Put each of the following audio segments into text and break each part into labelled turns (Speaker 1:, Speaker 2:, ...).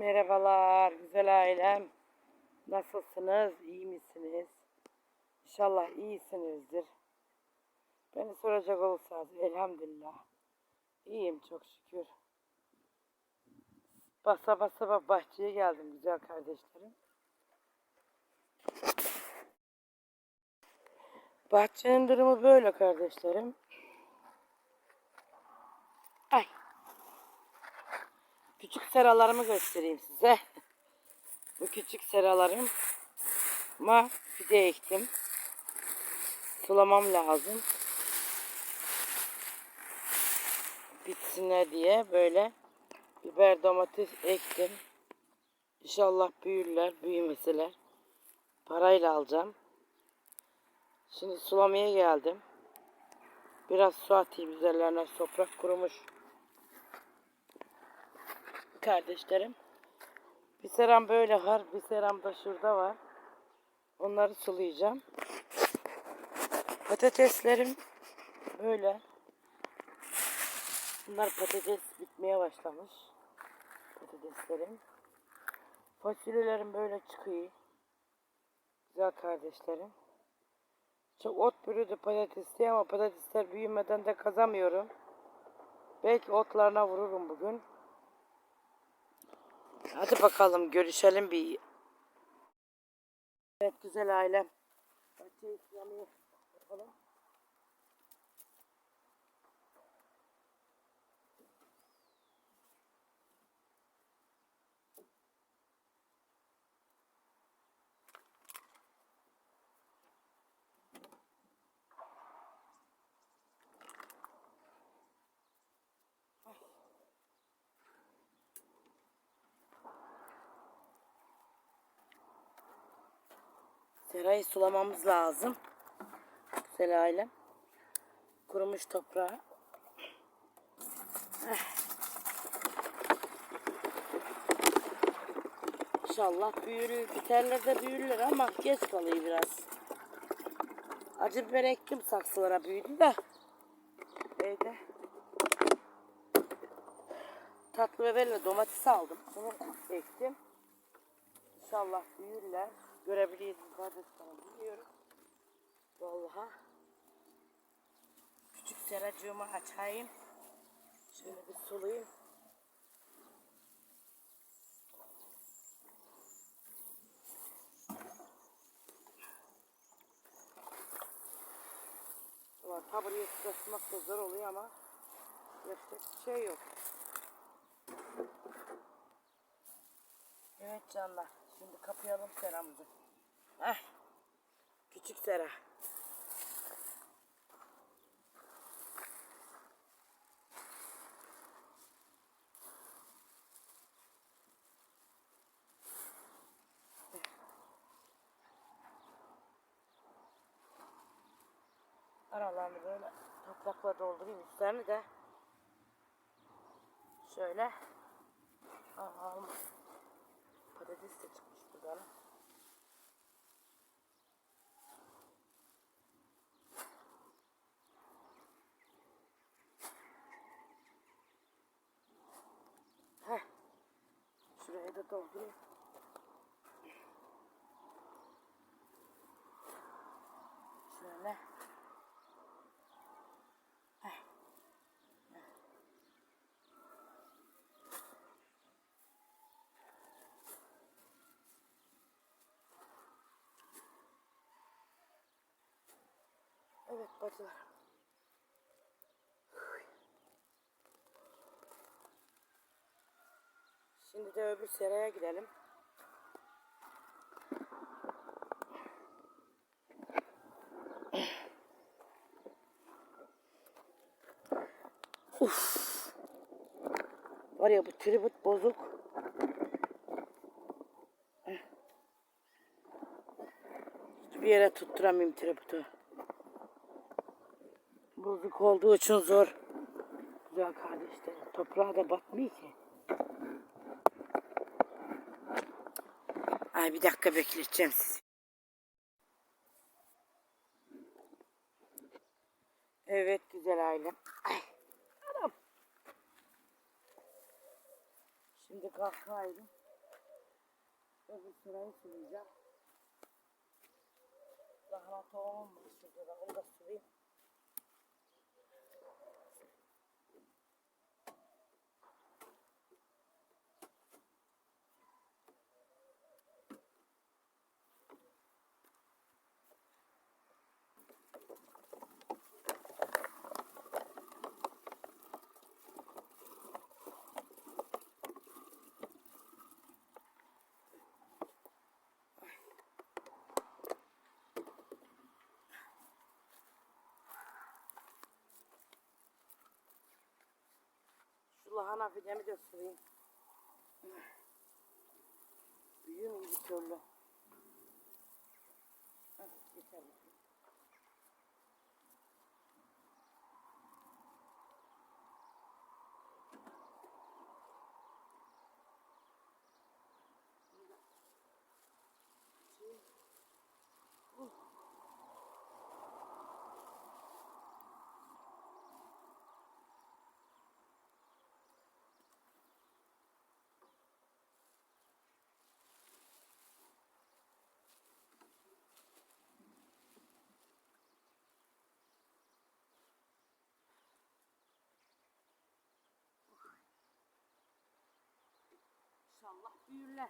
Speaker 1: Merhabalar güzel ailem. Nasılsınız? İyi misiniz? İnşallah iyisinizdir. Beni soracak olursanız elhamdülillah. İyiyim çok şükür. Basa basa bahçeye geldim güzel kardeşlerim. Bahçenin durumu böyle kardeşlerim. Ay. Küçük seralarımı göstereyim size. Bu küçük seralarım ama fide ektim. Sulamam lazım. Bitsinler diye böyle biber domates ektim. İnşallah büyürler, büyümeseler. Parayla alacağım. Şimdi sulamaya geldim. Biraz su atayım üzerlerine toprak kurumuş. Kardeşlerim. Bir seram böyle var. Bir seram da şurada var. Onları sulayacağım. Patateslerim böyle. Bunlar patates bitmeye başlamış. Patateslerim. Fasulyelerim böyle çıkıyor. Güzel kardeşlerim. Çok ot bürüdü patatesli ama patatesler büyümeden de kazamıyorum. Belki otlarına vururum bugün. Hadi bakalım görüşelim bir. Evet güzel ailem. Bahçe İslamiye Serayı sulamamız lazım. Güzel ailem. Kurumuş toprağı. İnşallah büyür, biterler de büyürler ama geç kalıyor biraz. Acı biber ektim saksılara büyüdü de. Evde. Tatlı biberle domates aldım. Bunu ektim. İnşallah büyürler. Görebiliriz kardeşlerim biliyorum. Vallahi. Küçük seracığımı açayım. Şöyle bir sulayayım. Ulan tabureye taşımak da zor oluyor ama yapacak bir şey yok. Evet canlar. Şimdi kapayalım seramızı. Heh. Küçük sera. Aralarını böyle toprakla doldurayım üstlerini de şöyle Aa, patates de çıkmış buradan. Heh. Şuraya da doldurayım. Şöyle. Heh. Evet bacılar. Şimdi de öbür seraya gidelim. Uf. Var ya bu tribut bozuk. Hiçbir yere tutturamıyorum tributu. Bozuk olduğu için zor. Güzel kardeşlerim. Toprağa da batmıyor ki. Ay bir dakika bekleteceğim sizi. Evet güzel ailem. Ay. Anam. Şimdi kalkayım. Öbür sırayı sulayacağım. Lahana tohumum var şurada da onu da sulayayım. Lahana fidemi de sulayayım. Büyüğüm iyi bir türlü. Yeter. İnşallah büyürler.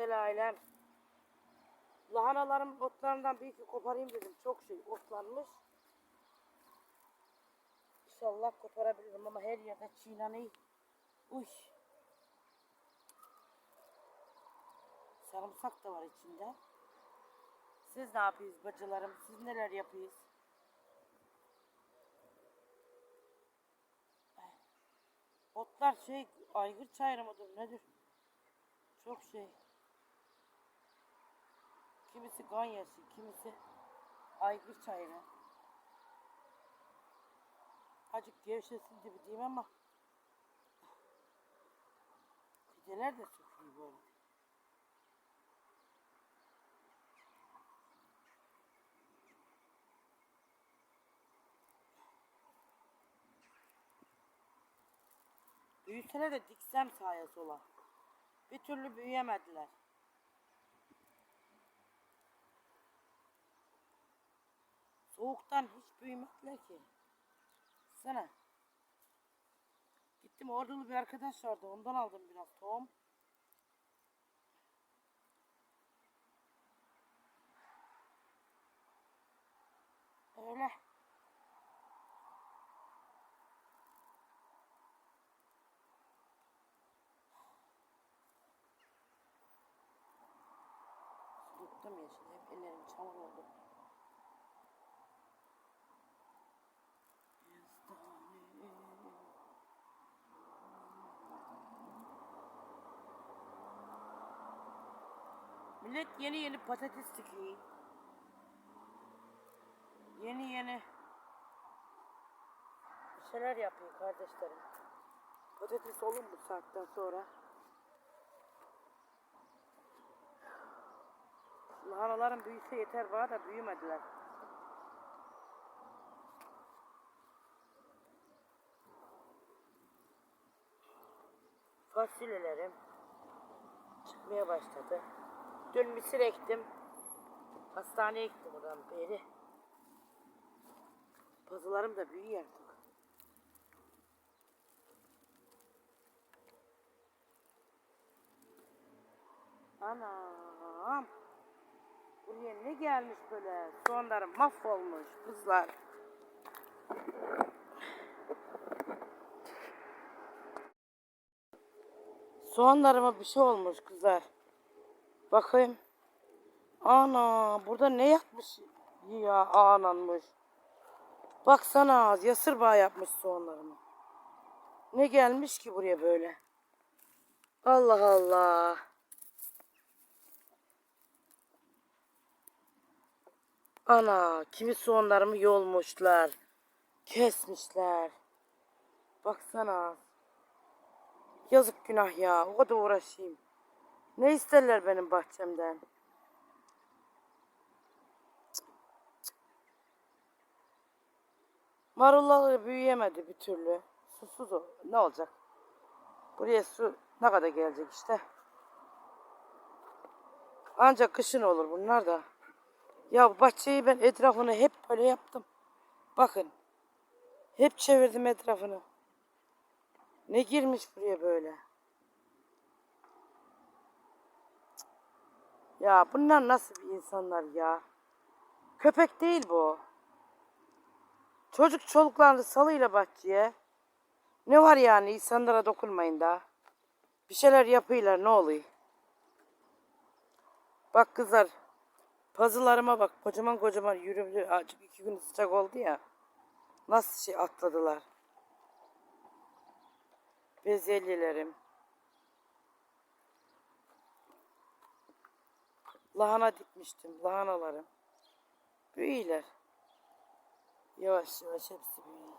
Speaker 1: Güzel ailem. Lahanaların otlarından bir iki koparayım dedim. Çok şey otlanmış. İnşallah koparabilirim ama her yerde çiğneni. Uy. Sarımsak da var içinde. Siz ne yapıyorsunuz bacılarım? Siz neler yapıyorsunuz? Otlar şey aygır çayırı mıdır nedir? Çok şey. Kimisi ganyası, kimisi aygır çayırı. Acık gevşesin diye diyeyim ama fideler de çok bu arada. Büyüsene de diksem sağa sola. Bir türlü büyüyemediler. Soğuktan hiç büyümediler ki. Sana. Gittim ordulu bir arkadaş vardı. Ondan aldım biraz tohum. Öyle. Tuttum ya şimdi. Hep ellerim çamur oldu. Millet yeni yeni patates dikiyor. Yeni yeni şeyler yapıyor kardeşlerim. Patates olur mu saatten sonra? Lahanaların büyüse yeter bana da büyümediler. Fasulyelerim. çıkmaya başladı. Dün misir ektim. Hastaneye gittim oradan beri. Pazılarım da büyüyor artık. Anam. Buraya ne gelmiş böyle? Soğanlarım mahvolmuş kızlar. Soğanlarıma bir şey olmuş kızlar. Bakayım. Ana burada ne yapmış ya ananmış. Baksana yasır bağ yapmış soğanlarımı. Ne gelmiş ki buraya böyle? Allah Allah. Ana kimi soğanlarımı yolmuşlar. Kesmişler. Baksana. Yazık günah ya. O kadar uğraşayım. Ne isterler benim bahçemden? Marulları büyüyemedi bir türlü. Susuz o. Ne olacak? Buraya su ne kadar gelecek işte. Ancak kışın olur bunlar da. Ya bahçeyi ben etrafını hep böyle yaptım. Bakın. Hep çevirdim etrafını. Ne girmiş buraya böyle? Ya bunlar nasıl bir insanlar ya? Köpek değil bu. Çocuk çoluklarını salıyla bahçeye. Ne var yani insanlara dokunmayın da. Bir şeyler yapıyorlar ne oluyor? Bak kızlar. Pazılarıma bak. Kocaman kocaman yürüdü. Azıcık iki gün sıcak oldu ya. Nasıl şey atladılar. Bezelyelerim. Lahana dikmiştim. Lahanalarım. Büyüyorlar. Yavaş yavaş hepsi büyüyor.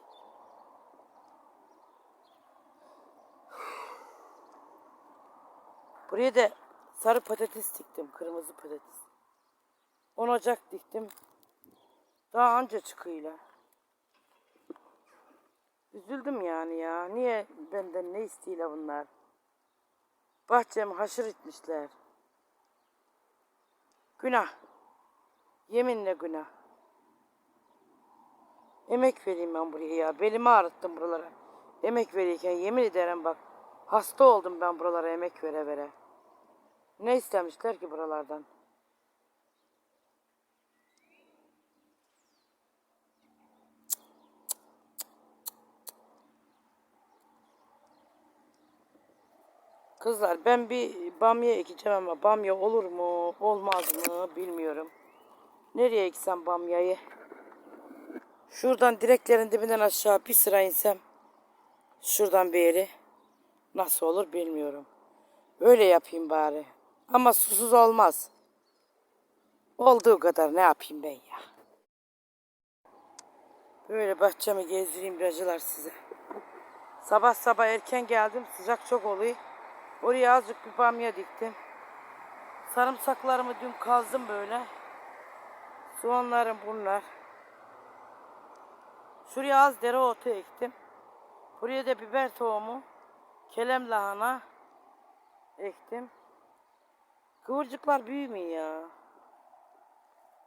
Speaker 1: Buraya da sarı patates diktim. Kırmızı patates. 10 Ocak diktim. Daha anca çıkıyla. Üzüldüm yani ya. Niye benden ne istiyorlar bunlar? Bahçemi haşır etmişler. Günah. Yeminle günah. Emek vereyim ben buraya ya. Belimi ağrıttım buralara. Emek verirken yemin ederim bak. Hasta oldum ben buralara emek vere vere. Ne istemişler ki buralardan? Kızlar ben bir bamya ekeceğim ama bamya olur mu olmaz mı bilmiyorum. Nereye eksem bamyayı? Şuradan direklerin dibinden aşağı bir sıra insem şuradan bir yeri nasıl olur bilmiyorum. Öyle yapayım bari. Ama susuz olmaz. Olduğu kadar ne yapayım ben ya. Böyle bahçemi gezdireyim bacılar size. Sabah sabah erken geldim. Sıcak çok oluyor. Oraya azıcık bir bamya diktim. Sarımsaklarımı dün kazdım böyle. Soğanlarım bunlar. Şuraya az dereotu ektim. Buraya da biber tohumu, kelem lahana ektim. Kıvırcıklar büyümüyor ya.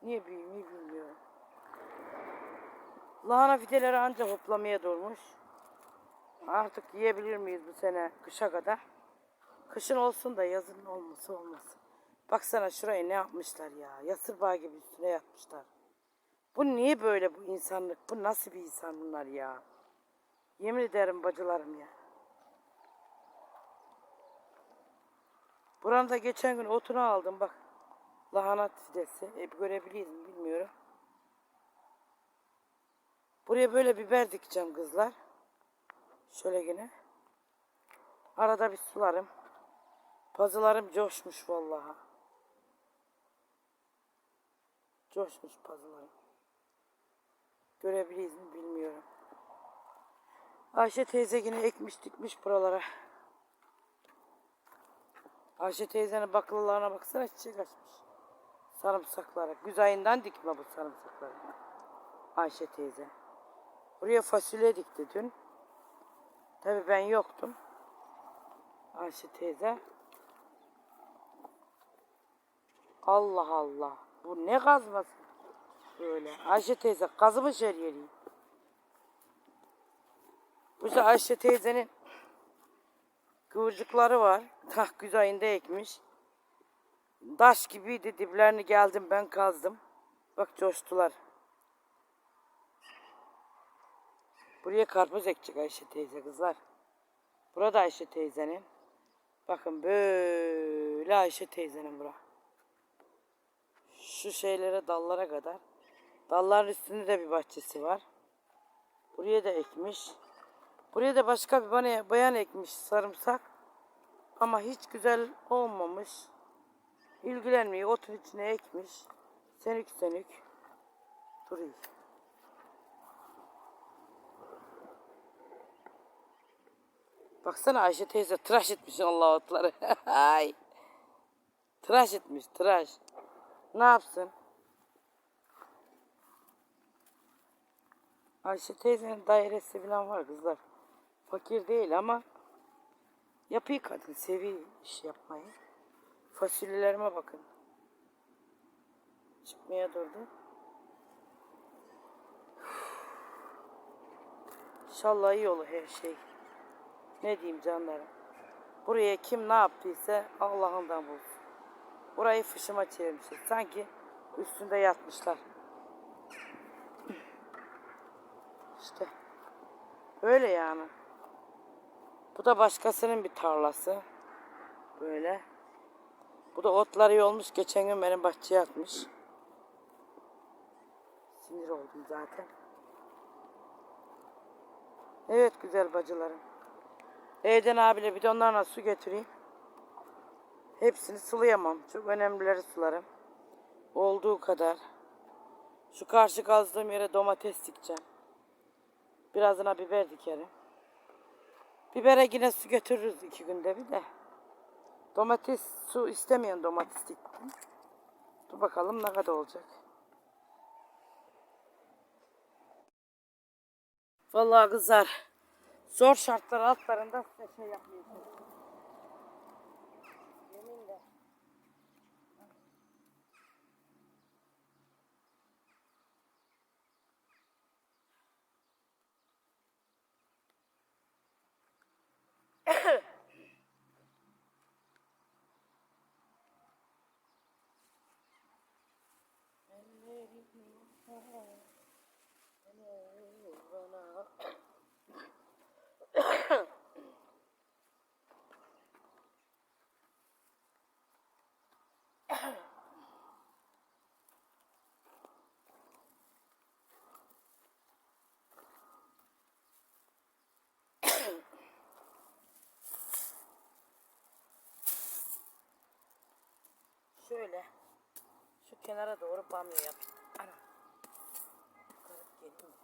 Speaker 1: Niye büyümüyor bilmiyorum. Lahana fideleri ancak hoplamaya durmuş. Artık yiyebilir miyiz bu sene kışa kadar? Kışın olsun da yazın olması olmasın. Baksana şurayı ne yapmışlar ya. Yasır gibi üstüne yapmışlar. Bu niye böyle bu insanlık? Bu nasıl bir insan bunlar ya? Yemin ederim bacılarım ya. Buranın da geçen gün otunu aldım bak. Lahana fidesi. Hep görebiliyor muyum bilmiyorum. Buraya böyle biber dikeceğim kızlar. Şöyle yine. Arada bir sularım. Pazılarım coşmuş vallahi. Coşmuş pazılarım. Görebiliyiz mi bilmiyorum. Ayşe teyze yine ekmiş dikmiş buralara. Ayşe teyzenin baklalarına baksana çiçek açmış. Sarımsaklara. Güz ayından dikme bu sarımsakları. Ayşe teyze. Buraya fasulye dikti dün. Tabi ben yoktum. Ayşe teyze. Allah Allah. Bu ne kazması? Böyle. Ayşe teyze kazımış her yeri. Bu da Ayşe teyzenin kıvırcıkları var. Tah güz ayında ekmiş. Taş gibiydi. Diplerini geldim ben kazdım. Bak coştular. Buraya karpuz ekecek Ayşe teyze kızlar. Burada Ayşe teyzenin. Bakın böyle Ayşe teyzenin bura. Şu şeylere dallara kadar. Dalların üstünde de bir bahçesi var. Buraya da ekmiş. Buraya da başka bir bana bayan ekmiş sarımsak. Ama hiç güzel olmamış. İlgilenmiyor. Otun içine ekmiş. Senük senük. Duruyor. Baksana Ayşe teyze tıraş etmiş Allah otları. Tıraş etmiş tıraş. Ne yapsın? Ayşe teyzenin dairesi falan var kızlar. Fakir değil ama yapıyor kadın seviyor iş yapmayı. Fasulyelerime bakın. Çıkmaya durdu. İnşallah iyi olur her şey. Ne diyeyim canlarım. Buraya kim ne yaptıysa Allah'ından bulsun. Burayı fışıma çevirmişler. Sanki üstünde yatmışlar. İşte. Öyle yani. Bu da başkasının bir tarlası. Böyle. Bu da otları yolmuş. Geçen gün benim bahçeye atmış. Sinir oldum zaten. Evet güzel bacılarım. Evden abiyle bidonlarla su götüreyim. Hepsini sulayamam. Çok önemlileri sularım. Olduğu kadar. Şu karşı kazdığım yere domates dikeceğim. Birazına biber dikerim. Bibere yine su götürürüz iki günde bir de. Domates su istemeyen domates diktim. Dur bakalım ne kadar olacak. Vallahi kızlar. Zor şartlar altlarında size şey yapmayacağım. Şöyle şu kenara doğru bamya yap. qui.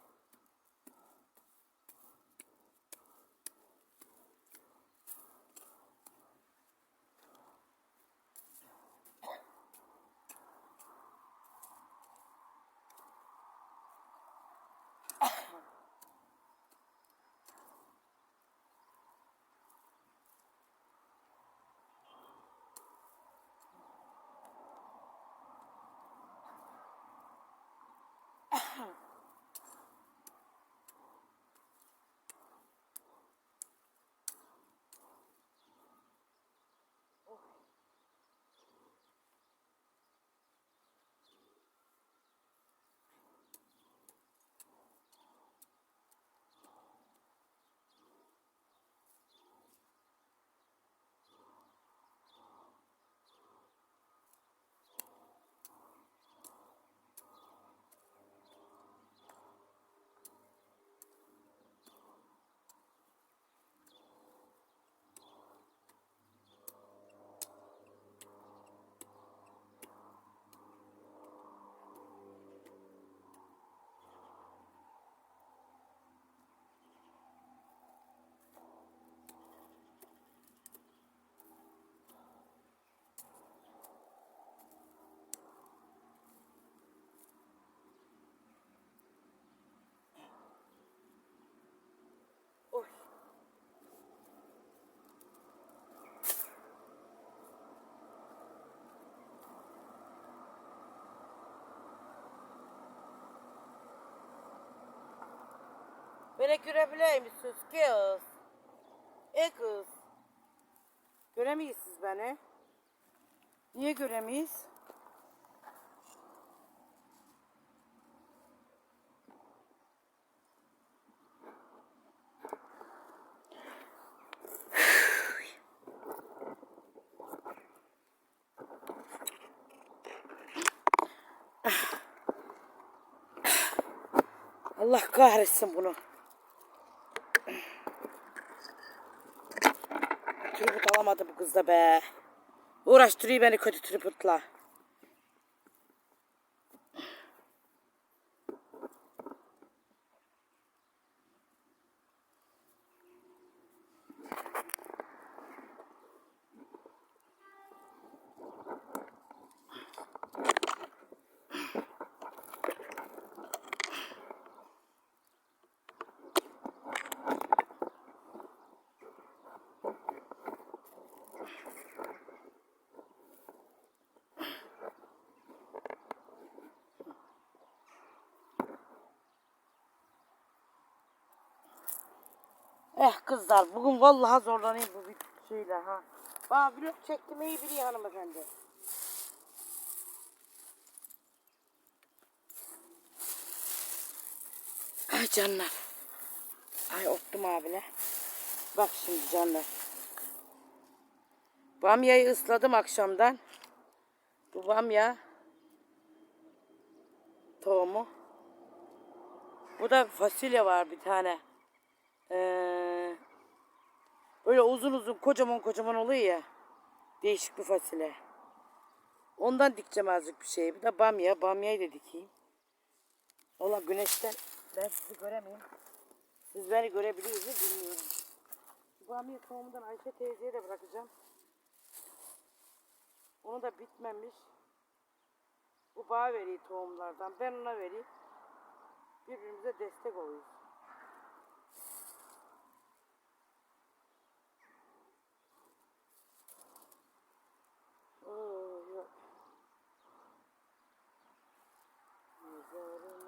Speaker 1: Görebiliyor musunuz kız? E kız. Göremeyiz siz beni. Niye göremeyiz? Allah kahretsin bunu. Alamadı bu kız da be. Uğraştırıyor beni kötü tripodla. Eh kızlar bugün vallahi zorlanayım bu bir şeyle ha. Bana vlog çektim iyi biliyor hanımefendi. Ay canlar. Ay ottum abile. Bak şimdi canlar. Bamyayı ısladım akşamdan. Bu bamya tohumu. Bu da fasulye var bir tane. Ee, böyle uzun uzun kocaman kocaman oluyor ya. Değişik bir fasulye. Ondan dikeceğim azıcık bir şey. Bir de bamya. Bamyayı da dikeyim. Valla güneşten ben sizi göremeyim. Siz beni görebiliyor musunuz bilmiyorum. Bamya tohumundan Ayşe teyzeye de bırakacağım. Onu da bitmemiş. Bu bağ veriyor tohumlardan. Ben ona vereyim. Birbirimize destek oluyoruz. Oo, yok. Mezarını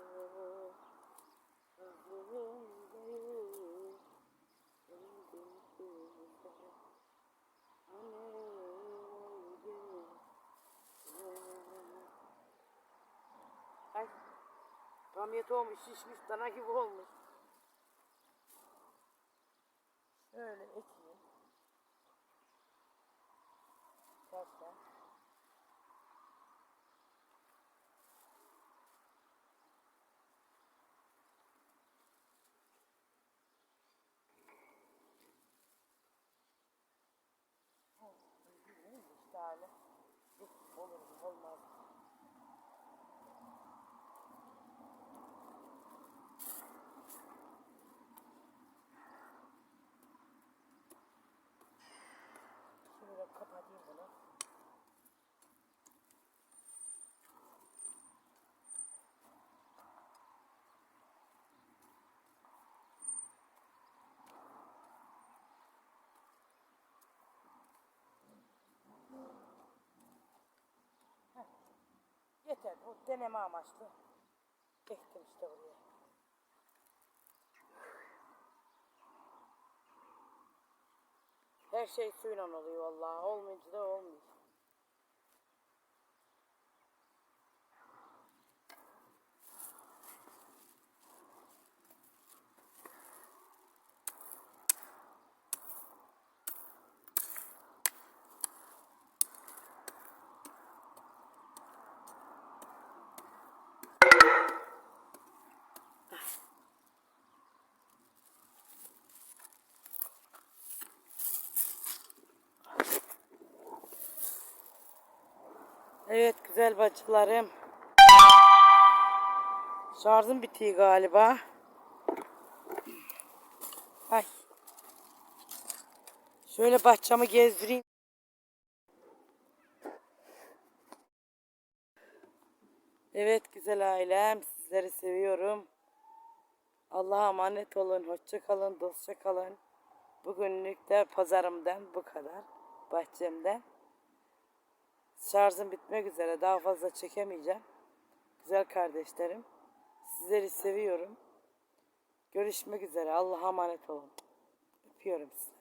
Speaker 1: hazırındayım. Öldüm kızlar. Ay, bamya olmuş, şişmiş, dana gibi olmuş. Şöyle ekeyim. O deneme amaçlı. Ektim işte buraya. Her şey suyla oluyor vallahi. Olmayınca da olmuyor. Evet güzel bacılarım. Şarjım bitiyor galiba. Ay. Şöyle bahçamı gezdireyim. Evet güzel ailem. Sizleri seviyorum. Allah'a emanet olun. Hoşça kalın. Dostça kalın. Bugünlük de pazarımdan bu kadar. Bahçemden. Şarjım bitmek üzere. Daha fazla çekemeyeceğim. Güzel kardeşlerim. Sizleri seviyorum. Görüşmek üzere. Allah'a emanet olun. Öpüyorum sizi.